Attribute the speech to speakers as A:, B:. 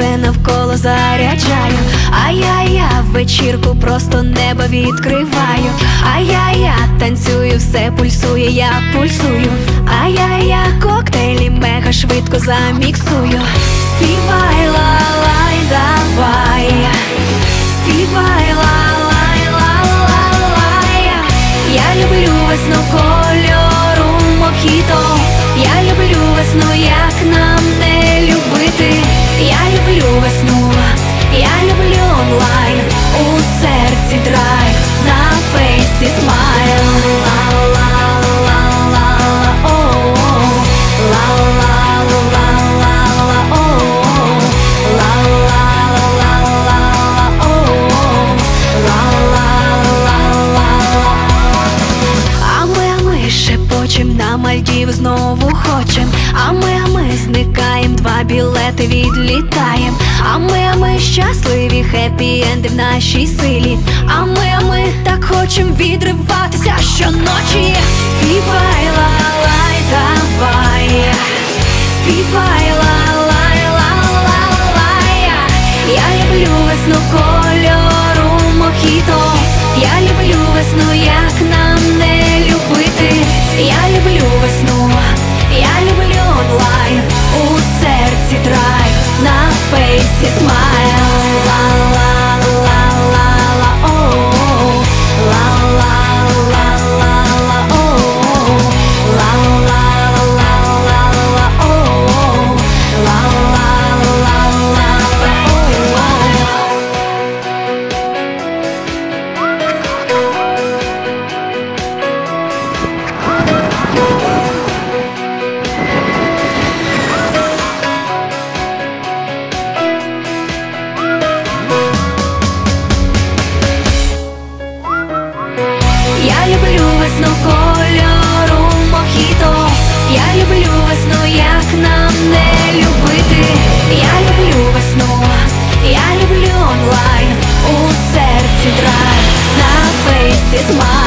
A: все навколо заряджаю. Ай-я-я, вечірку просто небо відкриваю. Ай-я-я, танцюю, все пульсує, я пульсую. Ай-я-я, коктейлі мега швидко заміксую. Співай лалай, давай. Я люблю онлайн. У серці драйв, на фейсі смайл. Мальдів знову хочем. А ми, а ми зникаєм, два білети відлітаєм. А ми, а ми щасливі, хеппі енди в нашій силі. А ми, а ми так хочем відриватися щоночі. Співай, лалай, давай. Співай, лалай, лалай. Я люблю весну кольору мохіто. is mine.